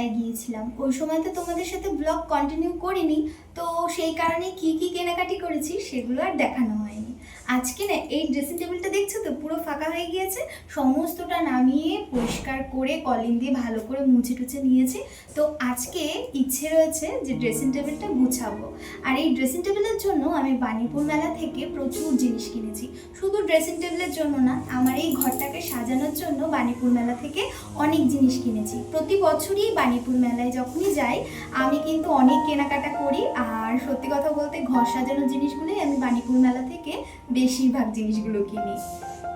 মেলায় গিয়েছিলাম। ওই সময় তো তোমাদের সাথে ব্লগ কন্টিনিউ করিনি, তো সেই কারণে কি কি কেনাকাটি করেছি সেগুলো আর দেখানো হয়নি। আজকে না এই ড্রেসিং টেবিলটা দেখছ তো? পুরো ফাঁকা হয়ে গিয়েছে। সমস্তটা নামিয়ে পরিষ্কার করে কলিং দিয়ে ভালো করে মুছে টুছে নিয়েছি। তো আজকে ইচ্ছে রয়েছে যে ড্রেসিং টেবিলটা গুছাবো। আর এই ড্রেসিং টেবিলের জন্য আমি বাণীপুর মেলা থেকে প্রচুর জিনিস কিনেছি। শুধু ড্রেসিং টেবিলের জন্য না, আমার এই ঘরটাকে সাজানোর জন্য বাণীপুর মেলা থেকে অনেক জিনিস কিনেছি। প্রতি বছরই বাণীপুর মেলায় যখনই যাই, আমি কিন্তু অনেক কেনাকাটা করি। আর সত্যি কথা বলতে ঘর সাজানোর জিনিসগুলোই আমি বাণীপুর মেলা থেকে বেশিরভাগ জিনিসগুলো কিনি।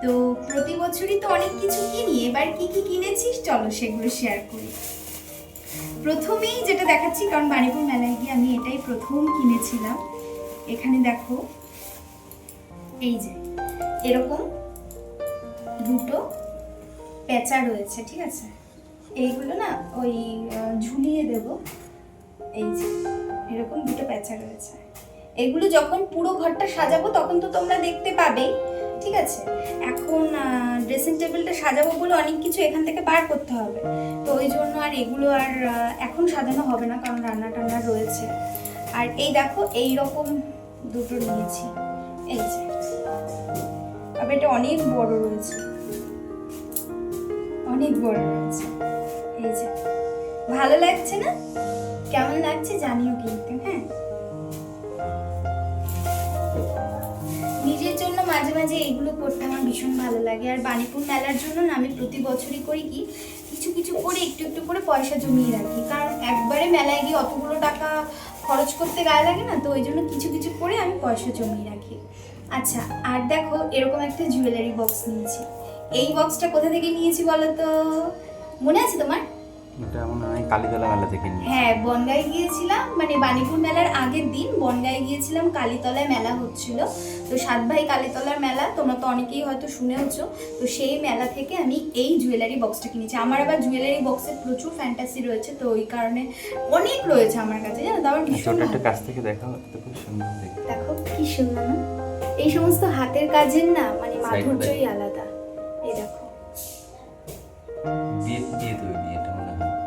তো প্রতি বছরই তো অনেক কিছু কিনি। এবার কি কি কিনেছিস? চলো সেগুলো শেয়ার করি। প্রথমেই যেটা দেখাচ্ছি, কারণ বাণীপুর মেলায় গিয়ে আমি এটাই প্রথম কিনেছিলাম। এখানে দেখো, এই যে, এরকম দুটো পেঁচা রয়েছে, ঠিক আছে? এইগুলো না ওই ঝুলিয়ে দেব। এই যে, এরকম দুটো পেঁচা রয়েছে। এগুলো যখন পুরো ঘরটা সাজাবো, তখন তো তোমরা দেখতে পাবেই। ঠিক আছে? এখন ড্রেসিং টেবিলটা সাজাবো বলে অনেক কিছু এখান থেকে বার করতে হবে। তো ওই জন্য আর এগুলো আর এখন সাজানো হবে না, কারণ রান্না টান্না রয়েছে। আর এই দেখো এই রকম দুটো নিয়েছি। এই যে। তবে এটা অনেক বড় রয়েছে। অনেক বড় রয়েছে। এই যে। ভালো লাগছে না? কেমন লাগছে জানিও কিন্তু হ্যাঁ? মাঝে মাঝে এইগুলো করতে আমার ভীষণ ভালো লাগে। আর বাণীপুর মেলার জন্য না আমি প্রতি বছরই করি কি, কিছু কিছু করে একটু একটু করে পয়সা জমিয়ে রাখি। কারণ একবারে মেলায় গিয়ে অতগুলো টাকা খরচ করতে গায়ে লাগে না, তো ওই জন্য কিছু কিছু করে আমি পয়সা জমিয়ে রাখি। আচ্ছা আর দেখো এরকম একটা জুয়েলারি বক্স নিয়েছি। এই বক্সটা কোথা থেকে নিয়েছি বলো তো? মনে আছে তোমার? এটা মনে কালীতলা মেলা থেকে নিয়ে হ্যাঁ বনগাঁয় গিয়েছিলাম মানে বাণীপুর মেলার আগের দিন বনগাঁয় গিয়েছিলাম কালীতলায় মেলা হচ্ছিল। তো সাত ভাই কালীতলার মেলা তোমরা তো অনেকেই হয়তো শুনেওছো তো সেই মেলা থেকে আমি এই জুয়েলারি বক্সটা কিনেছি। আমার আবার জুয়েলারি বক্সের প্রচুর ফ্যান্টাসি রয়েছে তো ওই কারণে অনেক রয়েছে আমার কাছে জানো তো আমার ভীষণ একটা কাছ থেকে দেখাও তো খুব সুন্দর দেখো কি সুন্দর না? এই সমস্ত হাতের কাজের না মানে মাধুর্যই আলাদা।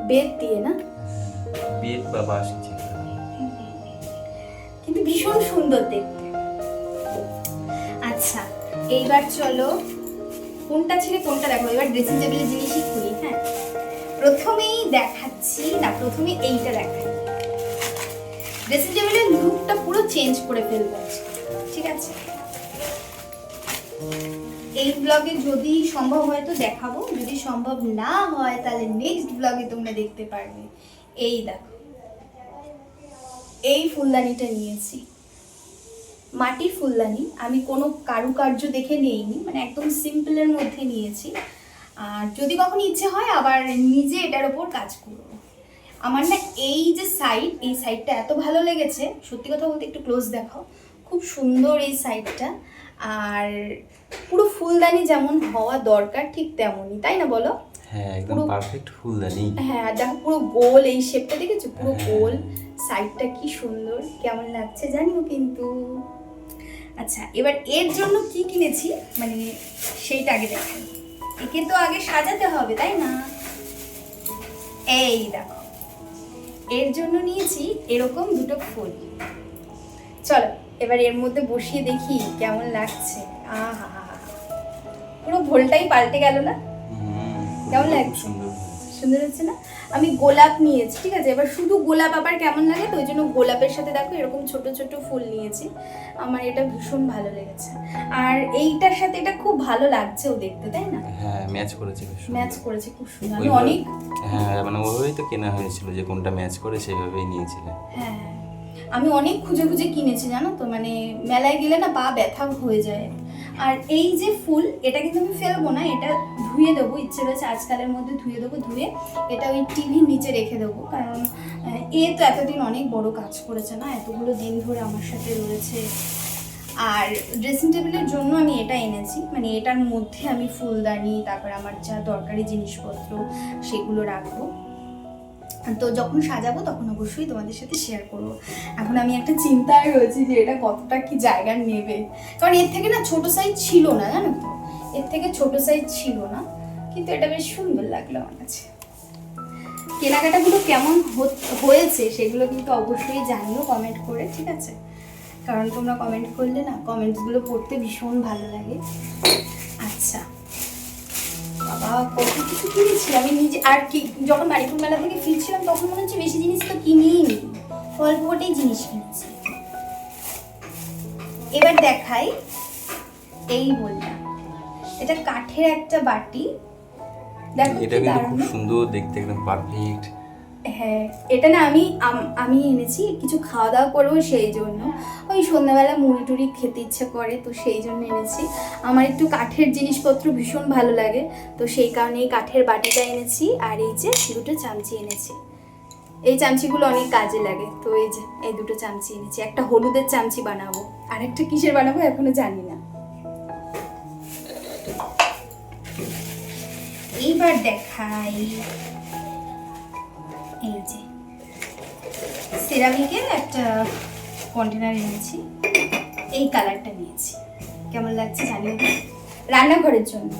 বেদ দিয়ে না? বিয়ে বা বাস কিন্তু ভীষণ সুন্দর দেখতে। আচ্ছা এইবার চলো কোনটা ছেড়ে কোনটা দেখো এবার ড্রেসিং টেবিলের জিনিসই খুলি হ্যাঁ? প্রথমেই দেখাচ্ছি না প্রথমে এইটা দেখাই। ড্রেসিং টেবিলের লুকটা পুরো চেঞ্জ করে ফেলব ঠিক আছে? এই ব্লগে যদি সম্ভব হয় তো দেখাবো। যদি সম্ভব না হয়, তাহলে নেক্সট ব্লগে তোমরা দেখতে পারবে। এই দেখো। এই ফুলদানিটা নিয়েছি। মাটির ফুলদানি। আমি কোনো কারুকার্য দেখে নেইনি মানে একদম সিম্পলের মধ্যে নিয়েছি। আর যদি কখনো ইচ্ছে হয়, আবার নিজে এটার ওপর কাজ করব। আমার না এই যে সাইড এই সাইডটা এত ভালো লেগেছে। সত্যি কথা বলতে একটু ক্লোজ দেখাও। খুব সুন্দর এই সাইডটা আর পুরো ফুলদানি যেমন হওয়া দরকার ঠিক তেমনই তাই না বলো? হ্যাঁ একদম পুরো- পারফেক্ট ফুলদানি। হ্যাঁ আর দেখো পুরো গোল এই শেপটা দেখেছ? পুরো হ্যাঁ। গোল। সাইডটা কি সুন্দর কেমন লাগছে জানিও কিন্তু। আচ্ছা এবার এর জন্য কি কিনেছি? মানে সেইটা আগে দেখাই একে তো আগে সাজাতে হবে তাই না? এই দেখো। এর জন্য নিয়েছি এরকম দুটো ফুল। চলো এবার এর মধ্যে বসিয়ে দেখি কেমন লাগছে। আহা পুরো ভোলটাই পাল্টে গেল না? কেমন লাগছে? সুন্দর হচ্ছে না? আমি গোলাপ নিয়েছি ঠিক আছে? এবার শুধু গোলাপ আবার কেমন লাগে? তো ওই জন্য গোলাপের সাথে দেখো এরকম ছোট ছোট ফুল নিয়েছি। আমার এটা ভীষণ ভালো লেগেছে। আর এইটার সাথে এটা খুব ভালো লাগছেও দেখতে তাই না? হ্যাঁ ম্যাচ করেছে ম্যাচ করেছে খুব সুন্দর। আমি অনেক হ্যাঁ মানে ওইভাবেই তো কেনা হয়েছিল যে কোনটা ম্যাচ করে সেভাবেই নিয়েছিলেন হ্যাঁ। আমি অনেক খুঁজে খুঁজে কিনেছি, জানো তো? মানে মেলায় গেলে না পা ব্যথা হয়ে যায়। আর এই যে ফুল, এটা কিন্তু আমি ফেলব না, এটা ধুয়ে দেবো, ইচ্ছে রয়েছে আজকালের মধ্যে ধুয়ে দেবো, ধুয়ে এটা ওই টিভির নিচে রেখে দেবো। কারণ এ তো এতদিন অনেক বড় কাজ করেছে না, এতগুলো দিন ধরে আমার সাথে রয়েছে। আর ড্রেসিং টেবিলের জন্য আমি এটা এনেছি মানে এটার মধ্যে আমি ফুলদানি, তারপর আমার যা দরকারি জিনিসপত্র, সেগুলো রাখব। তো যখন সাজাবো তখন অবশ্যই তোমাদের সাথে শেয়ার করব। এখন আমি একটা চিন্তায় রয়েছি যে এটা কতটা কি জায়গা নেবে। কারণ এর থেকে না ছোট সাইজ ছিল না, জানো তো? এর থেকে ছোট সাইজ ছিল না, কিন্তু এটা বেশ সুন্দর লাগল আমার কাছে। কেনাকাটাগুলো কেমন হয়েছে সেগুলো কিন্তু অবশ্যই জানিও কমেন্ট করে, ঠিক আছে? কারণ তোমরা কমেন্ট করলে না কমেন্টসগুলো পড়তে ভীষণ ভালো লাগে। কত কিছু কিনেছি? আমি নিজে আর কি যখন বাড়িপুর মেলা থেকে ফিরছিলাম তখন মনে হচ্ছে বেশি জিনিস তো কিনিই নি অল্প কটাই জিনিস কিনেছি। এবার দেখাই এই বলটা এটা কাঠের একটা বাটি। দেখো এটা কিন্তু খুব সুন্দর দেখতে একদম পারফেক্ট হ্যাঁ এটা না আমি আমি এনেছি, কিছু খাওয়া দাওয়া করব সেই জন্য। ওই সন্ধ্যাবেলা মুড়ি টুড়ি খেতে ইচ্ছে করে, তো সেই জন্য এনেছি। আমার একটু কাঠের জিনিসপত্র ভীষণ ভালো লাগে, তো সেই কারণে এই কাঠের বাটিটা এনেছি, আর এই যে দুটো চামচি এনেছি। এই চামচিগুলো অনেক কাজে লাগে, তো এই যে, এই দুটো চামচি এনেছি। একটা হলুদের চামচি বানাবো, আর একটা কিসের বানাবো এখনও জানি না। এইবার দেখাই। যে সেরামিকের একটা কন্টেনার এনেছি। এই কালারটা নিয়েছি। কেমন লাগছে জানিও তো। রান্নাঘরের জন্য।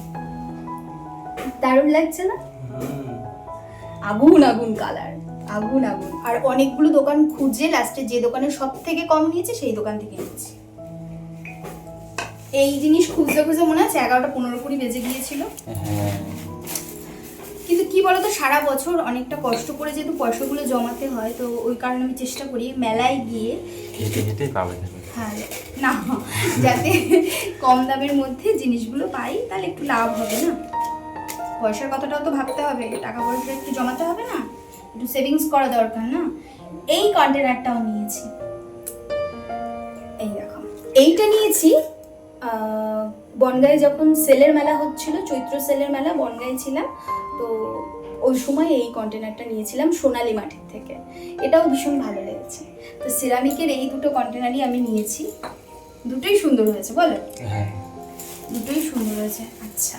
দারুণ লাগছে না? আগুন আগুন কালার আগুন আগুন আর অনেকগুলো দোকান খুঁজে লাস্টে যে দোকানে সব থেকে কম নিয়েছে, সেই দোকান থেকে নিয়েছি এই জিনিস খুঁজতে খুঁজতে মনে আছে? এগারোটা পনেরো কুড়ি বেজে গিয়েছিল। হ্যাঁ। কিন্তু কি বলতো সারা বছর অনেকটা কষ্ট করে যেহেতু পয়সাগুলো জমাতে হয় তো ওই কারণে আমি চেষ্টা করি মেলায় গিয়ে হ্যাঁ না যাতে কম দামের মধ্যে জিনিসগুলো পাই তাহলে একটু লাভ হবে না। পয়সার কথাটাও তো ভাবতে হবে টাকা পয়সা একটু জমাতে হবে না একটু সেভিংস করা দরকার না। এই কন্টেনারটাও নিয়েছি। এই দেখো এইটা নিয়েছি বনগাঁয়ে যখন সেলের মেলা হচ্ছিল চৈত্র সেলের মেলা বনগাঁয়ে ছিলাম তো ওই সময় এই কন্টেনারটা নিয়েছিলাম সোনালী মাঠের থেকে। এটাও ভীষণ ভালো লেগেছে। তো সিরামিকের এই দুটো কন্টেনারই আমি নিয়েছি। দুটোই সুন্দর হয়েছে বলো? হ্যাঁ। দুটোই সুন্দর হয়েছে আচ্ছা।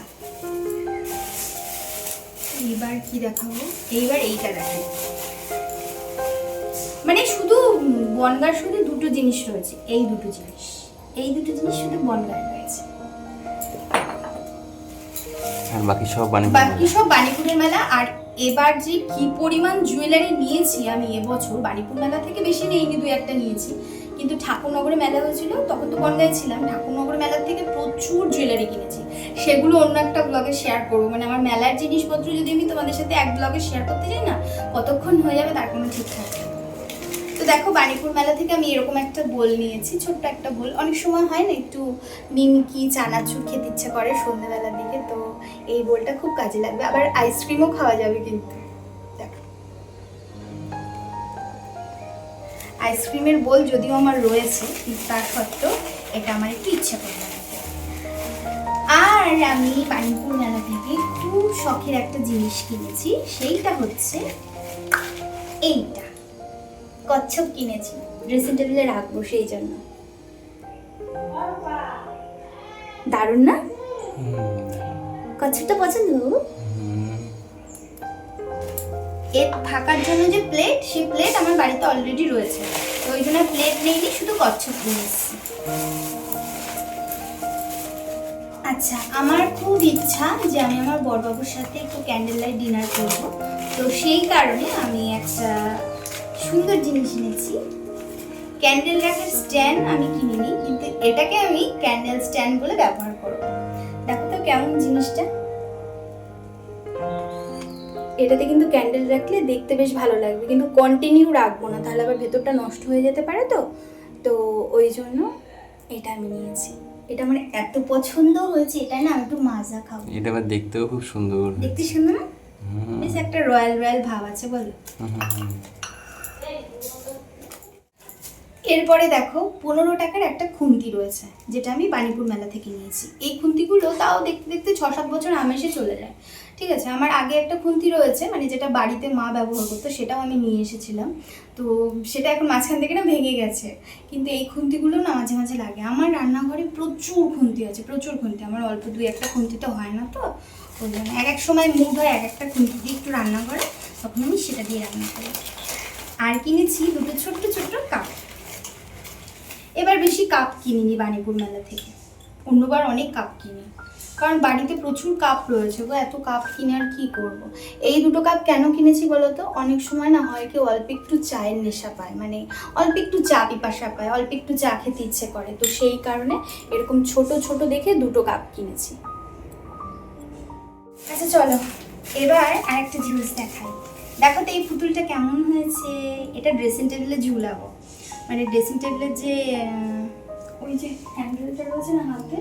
এইবার কি দেখাবো? এইবার এইটা দেখাই। মানে শুধু বনগার শুধু দুটো জিনিস রয়েছে এই দুটো জিনিস। এই দুটো জিনিস শুধু বনগার আর বাকি সব বাকি সব বাণীপুরের মেলা, আর এবার যে কি পরিমাণ জুয়েলারি নিয়েছি আমি এবছর বাণীপুর মেলা থেকে বেশি নেইনি, দুই একটা নিয়েছি। কিন্তু ঠাকুরনগরে মেলা হয়েছিল, তখন তো বনগাঁয় ছিলাম, ঠাকুরনগর মেলার থেকে প্রচুর জুয়েলারি কিনেছি। সেগুলো অন্য একটা ব্লগে শেয়ার করব। মানে আমার মেলার জিনিসপত্র যদি আমি তোমাদের সাথে এক ব্লগে শেয়ার করতে যাই না, কতক্ষণ হয়ে যাবে তার কোনো ঠিক থাকে না। তো দেখো, বাণীপুর মেলা থেকে আমি এরকম একটা বোল নিয়েছি, ছোট্ট একটা বোল। অনেক সময় হয় না, একটু নিমকি চানাচুর খেতে ইচ্ছে করে সন্ধ্যেবেলার দিকে, তো এই বোলটা খুব কাজে লাগবে। আবার আইসক্রিমও খাওয়া যাবে কিন্তু। আইসক্রিমের বোল যদিও আমার রয়েছে তার সত্ত্বেও এটা আমার একটু ইচ্ছে করে আর আমি বাণীপুর মেলা থেকে খুব শখের একটা জিনিস কিনেছি, সেইটা হচ্ছে এইটা। কচ্ছপ কিনেছি। ড্রেসিং টেবিলে রাখব সেই জন্য। দারুণ না? কচ্ছপটা পছন্দ? এর থাকার জন্য যে প্লেট সেই প্লেট আমার বাড়িতে অলরেডি রয়েছে। তো ওই জন্য প্লেট নেইনি শুধু কচ্ছপ নিয়ে এসেছি। আচ্ছা আমার খুব ইচ্ছা যে আমি আমার বড়বাবুর সাথে একটু ক্যান্ডেল লাইট ডিনার করব। তো সেই কারণে আমি একটা সুন্দর জিনিস নিয়েছি ক্যান্ডেল রাখার স্ট্যান্ড আমি কিনিনি কিন্তু এটাকে আমি ক্যান্ডেল স্ট্যান্ড বলে ব্যবহার করব। দেখো তো কেমন জিনিসটা। এটাতে কিন্তু ক্যান্ডেল রাখলে দেখতে বেশ ভালো লাগবে কিন্তু কন্টিনিউ রাখব না তাহলে আবার ভেতরটা নষ্ট হয়ে যেতে পারে তো। তো ওই জন্য এটা আমি নিয়েছি। এটা আমার এত পছন্দ হয়েছে এটা না আমি একটু মাজা খাব। এটা আবার দেখতেও খুব সুন্দর দেখতে সুন্দর না? বেশ একটা রয়্যাল রয়্যাল ভাব আছে বলো। এরপরে দেখো পনেরো টাকার একটা খুন্তি রয়েছে, যেটা আমি বাণীপুর মেলা থেকে নিয়েছি। এই খুন্তিগুলো তাও দেখতে দেখতে ছ সাত বছর আমেসে চলে যায়। ঠিক আছে, আমার আগে একটা খুন্তি রয়েছে মানে যেটা বাড়িতে মা ব্যবহার করতো, সেটাও আমি নিয়ে এসেছিলাম। তো সেটা এখন মাঝখান থেকে না ভেঙে গেছে, কিন্তু এই খুন্তিগুলো না মাঝে মাঝে লাগে। আমার রান্নাঘরে প্রচুর খুন্তি আছে, প্রচুর খুন্তি। আমার অল্প দুই একটা খুন্তি তো হয় না তো ওই জন্য এক এক সময় মুড হয় এক একটা খুন্তি দিয়ে একটু রান্না করে, তখন আমি সেটা দিয়ে রান্না করি। আর কিনেছি দুটো ছোট্ট ছোট্ট কাপ। এবার বেশি কাপ কিনিনি বাণীপুর মেলা থেকে। অন্যবার অনেক কাপ কিনি। কারণ বাড়িতে প্রচুর কাপ রয়েছে গো, এত কাপ কিনে আর কী করব? এই দুটো কাপ কেন কিনেছি বলো তো? অনেক সময় না হয় কেউ অল্প একটু চায়ের নেশা পায় মানে অল্প একটু চা পিপাসা পায়, অল্প একটু চা খেতে ইচ্ছে করে। তো সেই কারণে এরকম ছোট ছোট দেখে দুটো কাপ কিনেছি। আচ্ছা চলো, এবার আরেকটা জিনিস দেখাই। দেখো তো এই পুতুলটা কেমন হয়েছে? এটা ড্রেসিং টেবিলে ঝুলাবো। মানে ড্রেসিং টেবিলের যে ওই যে হ্যান্ডেলটা রয়েছে না হাতে?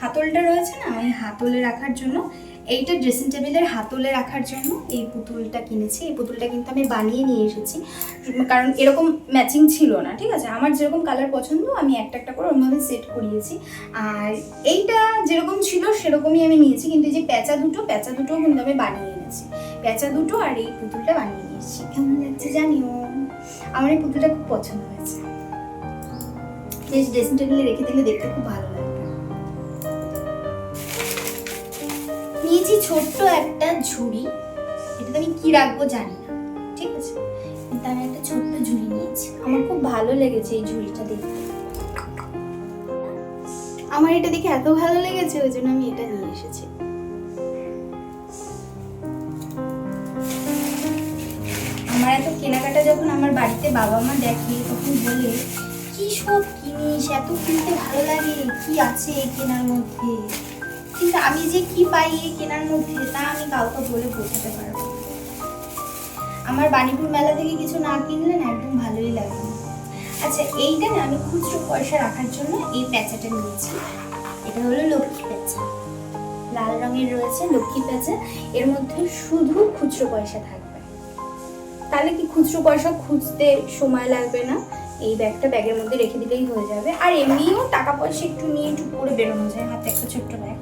হাতলটা রয়েছে না? ওই হাতলে রাখার জন্য। এইটা ড্রেসিং টেবিলের হাতলে রাখার জন্য এই পুতুলটা কিনেছি। এই পুতুলটা কিন্তু আমি বানিয়ে নিয়ে এসেছি। কারণ এরকম ম্যাচিং ছিল না, ঠিক আছে? আমার যেরকম কালার পছন্দ, আমি একটা একটা করে ওরকমভাবে সেট করিয়েছি। আর এইটা যেরকম ছিল, সেরকমই আমি নিয়েছি। কিন্তু এই যে প্যাঁচা দুটো, প্যাঁচা দুটোও কিন্তু আমি বানিয়ে এনেছি। প্যাঁচা দুটো আর এই পুতুলটা বানিয়ে নিয়েছি। কেমন লাগছে জানিও? আমার এই পুতুলটা খুব পছন্দ হয়েছে। বেশ ড্রেসিং টেবিলে রেখে দিলে দেখতে খুব ভালো লাগবে। নিয়েছি ছোট্ট একটা ঝুড়ি। এটাতে আমি কি রাখব জানি না, ঠিক আছে? কিন্তু আমি একটা ছোট্ট ঝুড়ি নিয়েছি। আমার খুব ভালো লেগেছে এই ঝুড়িটা দেখতে। আমার এটা দেখে এত ভালো লেগেছে, ওই জন্য আমি এটা নিয়ে এসেছি। আমার এত কেনাকাটা যখন আমার বাড়িতে বাবা মা দেখে, তখন বলে, কি সব কিনিস এত কিনতে ভালো লাগে, কি আছে এই কেনার মধ্যে? কিন্তু আমি যে কি পাই এই কেনার মধ্যে, তা আমি কাউকে বলে বোঝাতে পারব আমার বাণীপুর মেলা থেকে কিছু না কিনলে না একদম ভালোই লাগে। আচ্ছা এইটা না আমি খুচরো পয়সা রাখার জন্য এই প্যাঁচাটা নিয়েছি। এটা হলো লক্ষ্মী প্যাঁচা। লাল রঙের রয়েছে লক্ষ্মী প্যাঁচা। এর মধ্যে শুধু খুচরো পয়সা থাকবে তাহলে কি খুচরো পয়সা খুঁজতে সময় লাগবে না? এই ব্যাগটা ব্যাগের মধ্যে রেখে দিলেই হয়ে যাবে। আর এমনিও টাকা পয়সা একটু নিয়ে একটু করে বেরোনো যায়। হাতে একটা ছোট্ট ব্যাগ।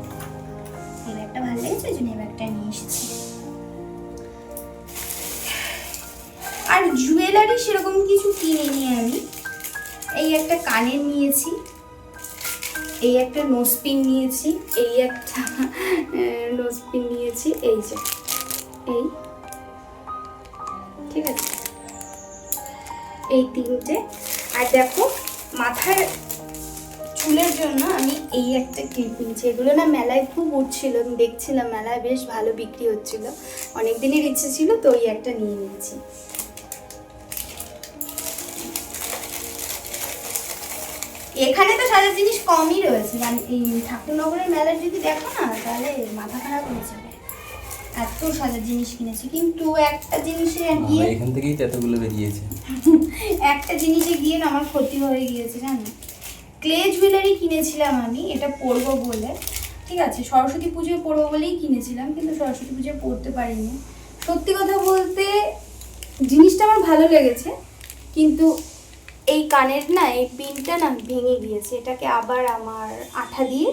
এই ব্যাগটা ভালো লেগেছে? ওই জন্য এই ব্যাগটা নিয়ে এসেছি। আর জুয়েলারি সেরকম কিছু কিনিনি আমি। এই একটা কানের নিয়েছি। এই একটা নোজপিন নিয়েছি। এই একটা নোজপিন নিয়েছি। এই যে, এই। ঠিক আছে? এই তিনটে। আর দেখো, মাথার চুলের জন্য আমি এই একটা ক্লিপ নিয়েছি এগুলো না মেলায় খুব উঠছিল, আমি দেখছিলাম মেলায়, বেশ ভালো বিক্রি হচ্ছিল। অনেক দিনের ইচ্ছে ছিল, তো ওই একটা নিয়ে নিয়েছি। এখানে তো সাজার জিনিস কমই রয়েছে। মানে এই ঠাকুরনগরের মেলায় যদি দেখো না, তাহলে মাথা খারাপ হয়ে যাবে। এত সাজার জিনিস কিনেছি। কিন্তু একটা জিনিসে গিয়ে এখান থেকেই এতগুলো বেরিয়েছে। একটা জিনিসে গিয়ে না আমার ক্ষতি হয়ে গিয়েছে জানো? ক্লে জুয়েলারি কিনেছিলাম আমি এটা পরবো বলে। ঠিক আছে সরস্বতী পুজোয় পরবো বলেই কিনেছিলাম কিন্তু সরস্বতী পুজোয় পরতে পারিনি। সত্যি কথা বলতে জিনিসটা আমার ভালো লেগেছে কিন্তু এই কানের না এই পিনটা না ভেঙে গিয়েছে। এটাকে আবার আমার আঠা দিয়ে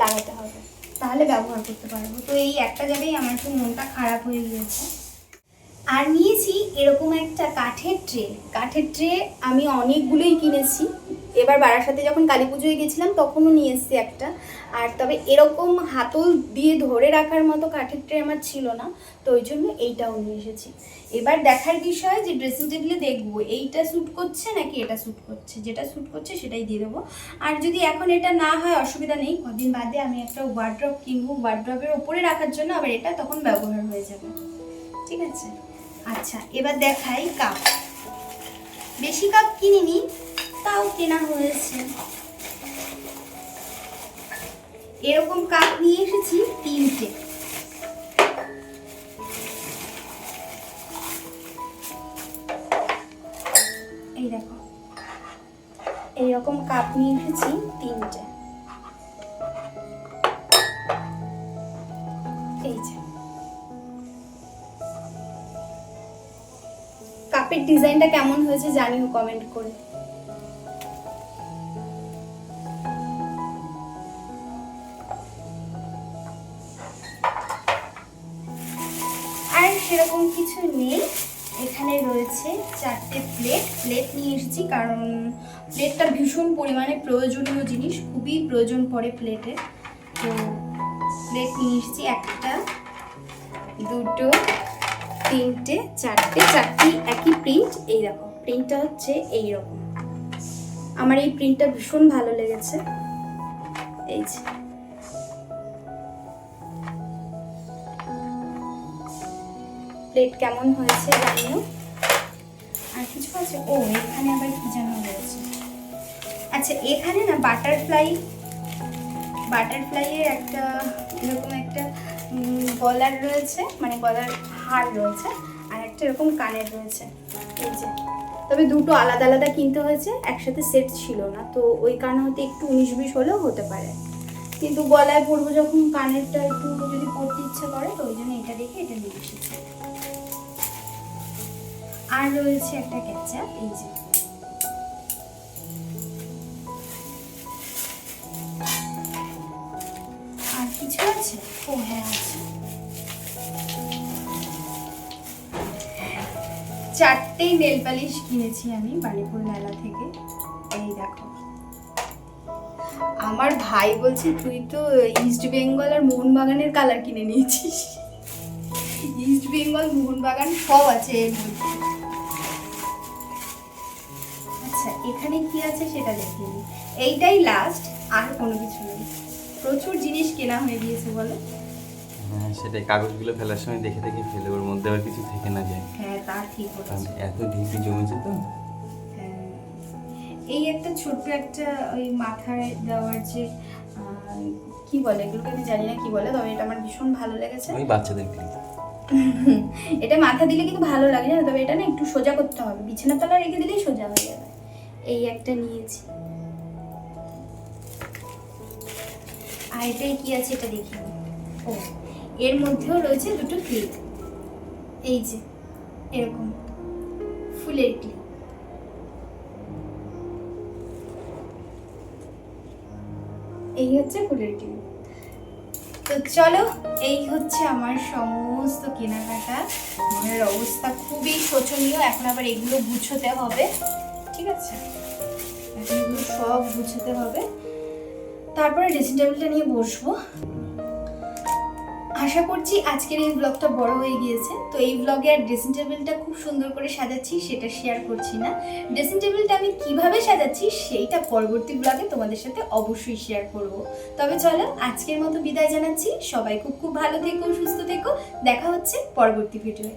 লাগাতে হবে। তাহলে ব্যবহার করতে পারব। তো এই একটা জায়গায় আমার একটু মনটা খারাপ হয়ে গিয়েছে। আর নিয়েছি এরকম একটা কাঠের ট্রে। কাঠের ট্রে আমি অনেকগুলোই কিনেছি। এবার বারাসাতে যখন কালী পুজোয় গেছিলাম, তখনও নিয়ে এসেছি একটা। আর তবে এরকম হাতল দিয়ে ধরে রাখার মতো কাঠের ট্রে আমার ছিল না, তো ওই জন্য এইটাও নিয়ে এসেছি। এবার দেখার বিষয় যে ড্রেসিং টেবিলে দেখব, এইটা স্যুট করছে নাকি এটা স্যুট করছে? যেটা স্যুট করছে সেটাই দিয়ে দেবো। আর যদি এখন এটা না হয়, অসুবিধা নেই। কদিন বাদে আমি একটা ওয়ার্ড্রপ কিনবো। ওয়ার্ড্রপের ওপরে রাখার জন্য আবার এটা তখন ব্যবহার হয়ে যাবে। ঠিক আছে? আচ্ছা এবার দেখাই কাপ। বেশি কাপ কিনিনি, তাও কেনা হয়েছে। এরকম কাপ নিয়ে এসেছি তিনটে। এই দেখো, এইরকম কাপ নিয়ে এসেছি তিনটে। ডিজাইনটা কেমন হয়েছে জানিও কমেন্ট করে। আর সেরকম কিছু নেই। এখানে রয়েছে চারটে প্লেট প্লেট নিয়ে এসেছি কারণ প্লেটটা ভীষণ পরিমাণে প্রয়োজনীয় জিনিস, খুবই প্রয়োজন পড়ে প্লেটের তো প্লেট নিয়ে এসেছি একটা, দুটো তিনটে, চারটে, চারটি একই প্রিন্ট এই দেখো প্রিন্টটা হচ্ছে এই রকম আমার এই প্রিন্টটা ভীষণ ভালো লেগেছে। এই যে। প্লেট কেমন হয়েছে জানিও? আর কিছু আছে? ও, এখানে আবার কি যেন রয়েছে আচ্ছা এখানে না বাটারফ্লাই বাটারফ্লাইয়ের একটা এরকম একটা গলার রয়েছে মানে গলার হার রয়েছে, আর একটা এরকম কানের রয়েছে। এই যে। তবে দুটো আলাদা আলাদা কিনতে হয়েছে, একসাথে সেট ছিল না, তো ওই কারণে হতে একটু উনিশ বিশ হলেও হতে পারে। কিন্তু গলায় পরবো যখন কানেরটা একটু যদি পরতে ইচ্ছে করে, তো ওই জন্য এটা দেখে এটা নিয়ে আর রয়েছে একটা ক্যাচা এই যে। আছে ও হ্যাঁ আছে চারটেই নেল পালিশ কিনেছি আমি বাণীপুর মেলা থেকে। এই দেখো। আমার ভাই বলছে, তুই তো ইস্ট বেঙ্গল আর মোহনবাগানের কালার কিনে নিয়েছিস। ইস্ট বেঙ্গল মোহনবাগান সব আছে এর মধ্যে আচ্ছা এখানে কি আছে সেটা দেখিনি এইটাই লাস্ট আর কোনো কিছু প্রচুর জিনিস কেনা হয়ে গিয়েছে বলো? হ্যাঁ সেটাই। কাগজগুলো ফেলার সময় দেখে দেখে ফেলে ওর মধ্যে আবার কিছু থেকে না যায়। হ্যাঁ তা ঠিক বলেছ। এত ঢিপি জমেছে তো। হ্যাঁ। এই একটা ছোট্ট একটা ওই মাথায় দেওয়ার যে কি বলে? এগুলোকে আমি জানি না কি বলে তবে এটা আমার ভীষণ ভালো লেগেছে। ওই বাচ্চাদের এটা মাথা দিলে কিন্তু ভালো লাগে না তবে এটা না একটু সোজা করতে হবে। বিছানার তলা রেখে দিলেই সোজা হয়ে যাবে। এই একটা নিয়েছি। আর এটাই কি আছে এটা দেখি। ও, এর মধ্যেও রয়েছে দুটো ক্লিপ। এই যে, এরকম। ফুলের ক্লিপ। এই হচ্ছে ফুলের ক্লিপ। তো চলো, এই হচ্ছে আমার সমস্ত কেনাকাটা। মনের অবস্থা খুবই শোচনীয়। এখন আবার এগুলো গুছোতে হবে। ঠিক আছে? এখন এগুলো সব গুছোতে হবে। তারপরে ড্রেসিং টেবিলটা নিয়ে বসবো। আশা করছি আজকের এই ব্লগটা বড় হয়ে গিয়েছে। তো এই ব্লগে আর ড্রেসিং টেবিলটা খুব সুন্দর করে সাজাচ্ছি, সেটা শেয়ার করছি না। ড্রেসিং টেবিলটা আমি কীভাবে সাজাচ্ছি, সেইটা পরবর্তী ব্লগে তোমাদের সাথে অবশ্যই শেয়ার করব। তবে চলো, আজকের মতো বিদায় জানাচ্ছি। সবাই খুব খুব ভালো থেকো, সুস্থ থেকো। দেখা হচ্ছে পরবর্তী ভিডিওয়ে